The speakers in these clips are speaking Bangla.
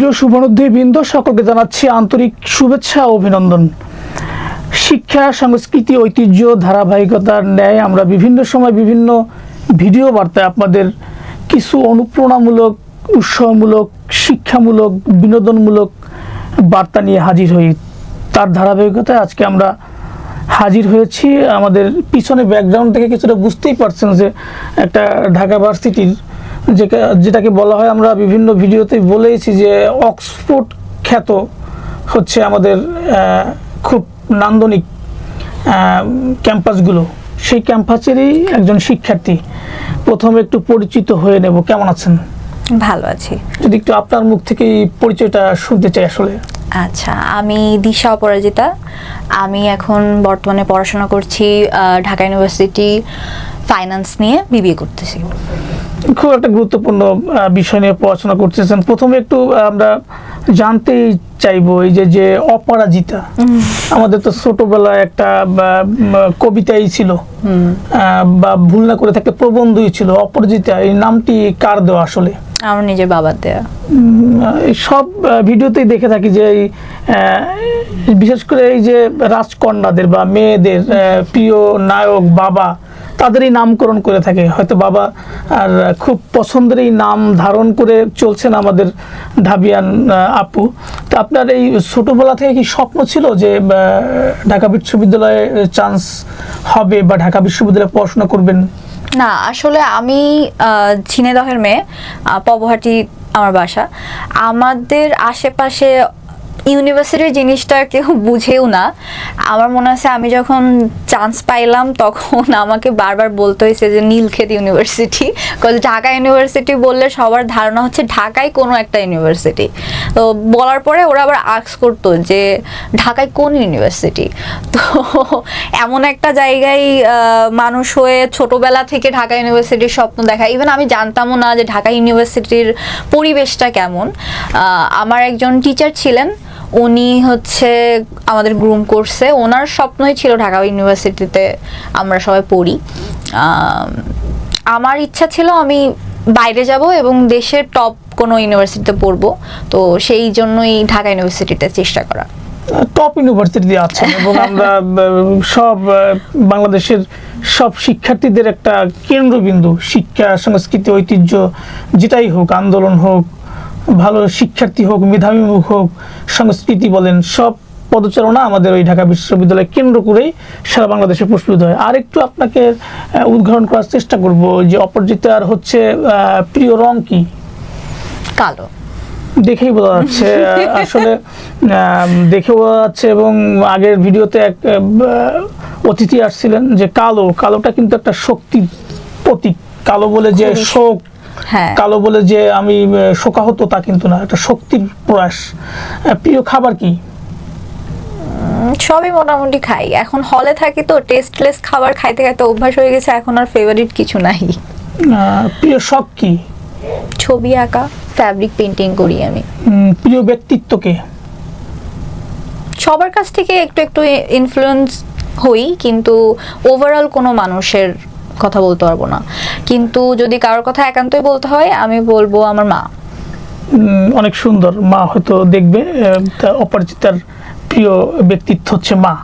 প্রিয় শুভানুদ্দী বৃন্দ, সকলকে জানাচ্ছি আন্তরিক শুভেচ্ছা ও অভিনন্দন। শিক্ষা, সংস্কৃতি, ঐতিহ্য, ধারাবাহিকতার ন্যায় আমরা বিভিন্ন সময় বিভিন্ন ভিডিও বার্তায় আপনাদের কিছু অনুপ্রেরণামূলক, উৎসাহমূলক, শিক্ষামূলক, বিনোদনমূলক বার্তা নিয়ে হাজির হই। তার ধারাবাহিকতায় আজকে আমরা হাজির হয়েছি। আমাদের পিছনে ব্যাকগ্রাউন্ড থেকে কিছুটা বুঝতেই পারছেন যে একটা ঢাকা ভার্সিটির যেটাকে বলা হয় আমরা বিভিন্ন ভিডিওতে বলেইছি যে অক্সফোর্ড খ্যাত হচ্ছে আমাদের খুব নান্দনিক ক্যাম্পাসগুলো। সেই ক্যাম্পাসেরই একজন শিক্ষার্থী। প্রথমে একটু পরিচিত হয়ে নেব। কেমন আছেন? ভালো আছি। যদি একটু আপনার মুখ থেকে পরিচয়টা শুনতে চাই আসলে। আচ্ছা আমি দিশা অপরাজিতা। আমি এখন বর্তমানে পড়াশোনা করছি ঢাকা ইউনিভার্সিটি ফাইন্যান্স নিয়ে বিবিএ করতেছি। খুব একটা গুরুত্বপূর্ণ বিষয় নিয়ে পড়াশোনা করতেছেন। প্রথমে একটু আমরা জানতেই চাইব এই যে যে অপরাজিতা। আমাদের তো ছোটবেলায় একটা কবিতাই ছিল। বা ভুল না করে থাকলে প্রবন্ধই ছিল। অপরাজিতা এই নামটি কার দেওয়া আসলে? আমার নিজের বাবার দেয়া। সব ভিডিওতেই দেখে থাকি যে এই বিশেষ করে এই যে রাজকন্যাদের বা মেয়েদের প্রিয় নায়ক বাবা তাদেরই নামকরণ করে থাকে। হয়তো বাবা আর খুব পছন্দের এই নাম ধারণ করে চলছেন আমাদের ঢাবিয়ান আপু। তো আপনার এই ছোটোবেলা থেকে কি স্বপ্ন ছিল যে ঢাকা বিশ্ববিদ্যালয়ে চান্স হবে বা ঢাকা বিশ্ববিদ্যালয়ে পড়াশোনা করবেন? না আসলে আমি আহ, ঝিনাইদহের মেয়ে পবহাটি আমার বাসা। আমাদের আশেপাশে ইউনিভার্সিটির জিনিসটা কেউ বুঝেও না। আমার মনে আছে আমি যখন চান্স পাইলাম তখন আমাকে বারবার বলতে হয়েছে যে, Nilkhet university. Cause Dhaka university বললে সবার ধারণা হচ্ছে ঢাকায় কোনো একটা ইউনিভার্সিটি। তো বলার পরে ওরা আবার আক্স করতো যে, ঢাকায় কোন ইউনিভার্সিটি? তো এমন একটা জায়গায় মানুষ হয়ে ছোটবেলা থেকে ঢাকা ইউনিভার্সিটির স্বপ্ন দেখা। ইভেন আমি জানতামও না যে ঢাকা ইউনিভার্সিটির পরিবেশটা কেমন। আমার একজন টিচার ছিলেন উনি হচ্ছে আমাদের গ্রুম করছে ওনার স্বপ্নই ছিল ঢাকা ইউনিভার্সিটিতে আমরা সবাই পড়ি। আম, আমার ইচ্ছা ছিল আমি বাইরে যাব এবং দেশের টপ কোনো ইউনিভার্সিটিতে পড়ব। তো সেই জন্যই ঢাকা ইউনিভার্সিটিতে চেষ্টা করা। টপ ইউনিভার্সিটি আছেন এবং আমরা সব বাংলাদেশের সব শিক্ষার্থীদের একটা কেন্দ্রবিন্দু। শিক্ষা সংস্কৃতি ঐতিহ্য যেটাই হোক আন্দোলন হোক ভালো শিক্ষার্থী হোক মেধাবী হোক সংস্কৃতি বলেন সব পদচারণা আমাদের ওই ঢাকা বিশ্ববিদ্যালয় কেন্দ্র করেই সারা বাংলাদেশে প্রস্ফুটিত হয়। আর একটু আপনাকে উদ্ঘাটন করার চেষ্টা করব যে অপরাজিতার হচ্ছে প্রিয় রং কি? কালো। দেখেই বোঝা যাচ্ছে আসলে দেখে বোঝা যাচ্ছে এবং আগের ভিডিওতে এক অতিথি আসছিলেন যে কালো কালোটা কিন্তু একটা শক্তির প্রতীক। কালো বলে যে শোক কালো বলে যে আমি শোকাহত তা কিন্তু না একটা শক্তির প্রয়াস। প্রিয় খাবার কি? সবই মোটামুটি খাই। এখন হলে থাকি তো টেস্টলেস খাবার খাইতে খাইতে অভ্যাস হয়ে গেছে এখন আর ফেভারিট কিছু নাই। প্রিয় শখ কি? ছবি আঁকা ফ্যাব্রিক পেন্টিং করি আমি। প্রিয় ব্যক্তিত্বকে সবার কাছ থেকে একটু একটু ইনফ্লুয়েন্স হই কিন্তু ওভারঅল কোনো মানুষের কথা বলতে পারব না। কিন্তু যদি কারোর কথা একান্তই বলতে হয় আমি বলব আমার মা। অনেক সুন্দর। মা হয়তো দেখবে অপরিচিতার প্রিয় ব্যক্তিত্ব হচ্ছে মা।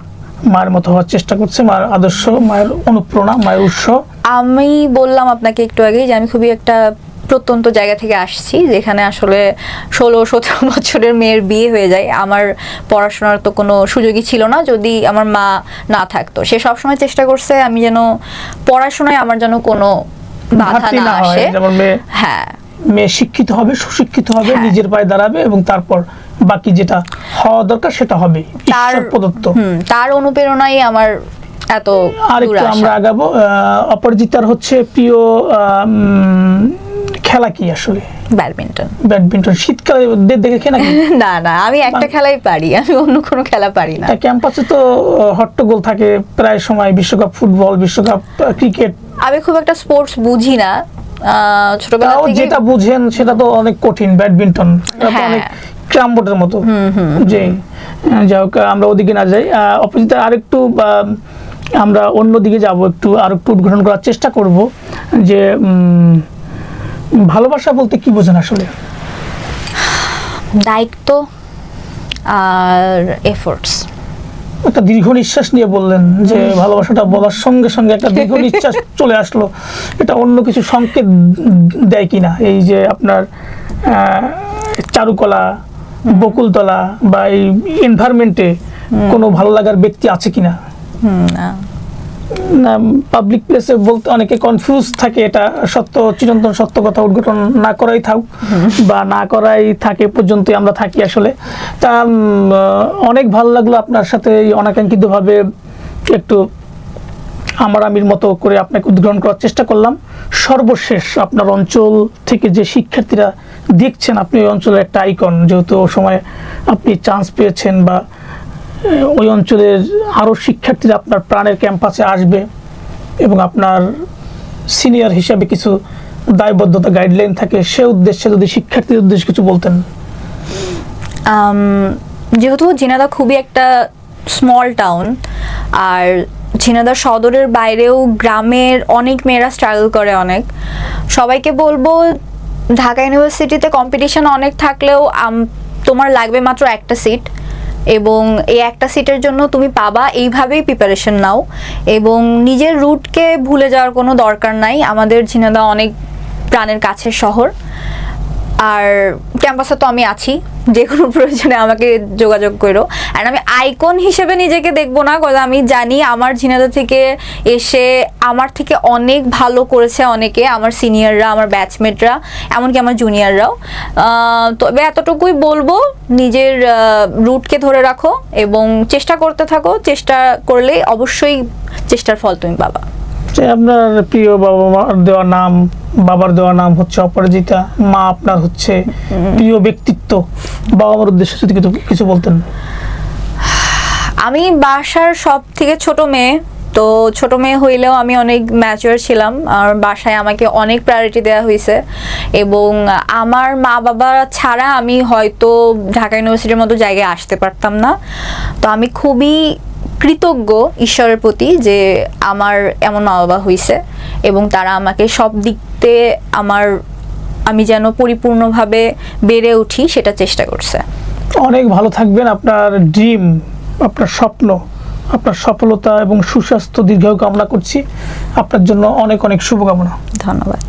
মায়ের মতো হওয়ার চেষ্টা করছে মায়ের আদর্শ মায়ের অনুপ্রেরণা মায়ের উৎস। আমি বললাম আপনাকে একটু আগেই যে আমি খুবই একটা প্রত্যন্ত জায়গা থেকে আসছি যেখানে আসলে ষোলো সতেরো বছরের মেয়ের বিয়ে হয়ে যায়। আমার পড়াশোনার তো কোনো সুযোগই ছিল না যদি আমার মা না থাকতো। সে সবসময় চেষ্টা করছে আমি যেন পড়াশোনায় আমার যেন কোনো বাধা না আসে। হ্যাঁ। মেয়ে শিক্ষিত হবে সুশিক্ষিত হবে হ্যাঁ। নিজের পায়ে দাঁড়াবে এবং তারপর বাকি যেটা হওয়া দরকার সেটা হবে। তার প্রদত্ত। তার অনুপ্রেরণাই আমার এত আর একটু আমরা আগাবো অপরাজিতার হচ্ছে প্রিয় খেলা কি আসলে? ব্যাডমিন্টন। ব্যাডমিন্টন। শীতকালে দেখে নাকি না না আমি একটা খেলাই পারি আমি অন্য কোনো খেলা পারি না। ক্যাম্পাসে তো হট্টগোল থাকে প্রায় সময় বিশ্বকাপ ফুটবল বিশ্বকাপ ক্রিকেট। আমি খুব একটা স্পোর্টস বুঝি না। ছোটবেলা থেকে যেটা বুঝেন সেটা তো অনেক কঠিন ব্যাডমিন্টন। হ্যাঁ। অনেক ক্রামবোর্ডের মতো। যে যাই হোক আমরা ওদিকে না যাই। অপোজিটে আরেকটু আমরা অন্য দিকে যাব একটু আর একটু উদ্ঘাটন করার চেষ্টা করব যে ভালোবাসা বলতে কি বোঝেন আসলে? দায়িত্ব আর এফোর্টস একটা দীর্ঘ নিঃশ্বাস নিয়ে বললেন যে ভালোবাসাটা বলার সঙ্গে সঙ্গে একটা দীর্ঘ নিঃশ্বাস চলে আসলো। এটা অন্য কিছু সংকেত দেয় কিনা? এই যে আপনার চারুকলা বকুলতলা বা এই এনভায়রনমেন্টে কোনো ভালো লাগার ব্যক্তি আছে কিনা? না না। পাবলিক প্লেসে বলতে অনেকে কনফিউজ থাকে এটা সত্য চিরন্তন সত্য কথা উদ্ঘাটন না করাই থাক বা না করাই থাকে পর্যন্তই আমরা থাকি আসলে। তা অনেক ভালো লাগল আপনার সাথে এই অনাকাঙ্ক্ষিতভাবে একটু আমার আমির মতো করে আপনাকে উদ্গ্রহণ করার চেষ্টা করলাম। সর্বশেষ আপনার অঞ্চল থেকে যে শিক্ষার্থীরা দেখছেন আপনি ওই অঞ্চলের একটা আইকন যেহেতু ও সময় আপনি চান্স পেয়েছেন বা ওই অঞ্চলের আরও শিক্ষার্থীরা আপনার প্রাণের ক্যাম্পাসে আসবে এবং আপনার সিনিয়র হিসাবে কিছু দায়বদ্ধতা গাইডলাইন থাকে, সে উদ্দেশ্যে যদি শিক্ষার্থীদের উদ্দেশ্যে কিছু বলতেন। যেহেতু ঝিনাদা খুবই একটা স্মল টাউন আর ঝিনাদা সদরের বাইরেও গ্রামের অনেক মেয়েরা স্ট্রাগল করে অনেক। সবাইকে বলব, ঢাকা ইউনিভার্সিটিতে কম্পিটিশন অনেক থাকলেও তোমার লাগবে মাত্র একটা সিট এবং এই একটা সিটের জন্য তুমি পাবা, এইভাবেই প্রিপারেশন নাও। এবং নিজের রুটকে ভুলে যাওয়ার কোনো দরকার নাই। আমাদের ঝিনাদা অনেক প্রাণের কাছের শহর। আর ক্যাম্পাসে তো আমি আছি, যে কোনো প্রয়োজনে আমাকে যোগাযোগ করো। আর আমি আইকন হিসেবে নিজেকে দেখব না, কারণ আমি জানি আমার ঝিনাদা থেকে এসে আমার থেকে অনেক ভালো করেছে অনেকে, আমার সিনিয়ররা আমার ব্যাচমেটরা এমনকি আমার জুনিয়ররাও তবে এতটুকুই বলব, নিজের রুটকে ধরে রাখো এবং চেষ্টা করতে থাকো, চেষ্টা করলে অবশ্যই চেষ্টার ফল তুমি পাবা। যে আপনার প্রিয় বাবা মার দেওয়া নাম, বাবার দেওয়া নাম হচ্ছে অপরাজিতা, মা আপনার হচ্ছে প্রিয় ব্যক্তিত্ব। বাবা মার উদ্দেশ্যে যদি কিছু কিছু বলতেন। আমি বাসার সব থেকে ছোট মেয়ে, তো ছোট মেয়ে হইলেও আমি অনেক ম্যাচিওর ছিলাম। আর বাসায় আমাকে অনেক প্রায়োরিটি দেওয়া হয়েছে এবং আমার মা বাবা ছাড়া আমি হয়তো ঢাকা ইউনিভার্সিটির মতো জায়গায় আসতে পারতাম না। তো আমি খুবই কৃতজ্ঞ ঈশ্বরের প্রতি যে আমার এমন মা বাবা হয়েছে এবং তারা আমাকে সব দিক দিয়ে আমার আমি যেন পরিপূর্ণভাবে বেড়ে উঠি সেটা চেষ্টা করছে। অনেক ভালো থাকবেন। আপনার ড্রিম আপনার স্বপ্ন আপনার সফলতা এবং সুস্বাস্থ্য দীর্ঘায়ু কামনা করছি। আপনার জন্য অনেক অনেক শুভকামনা। ধন্যবাদ।